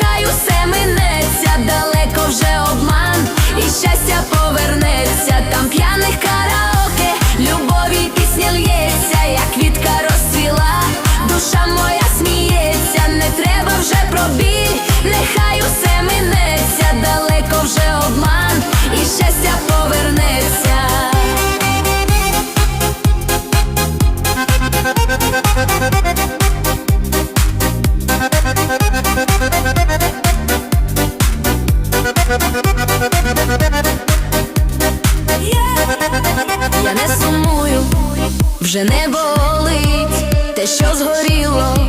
Хай усе. я не сумую, вже не болить те, що згоріло.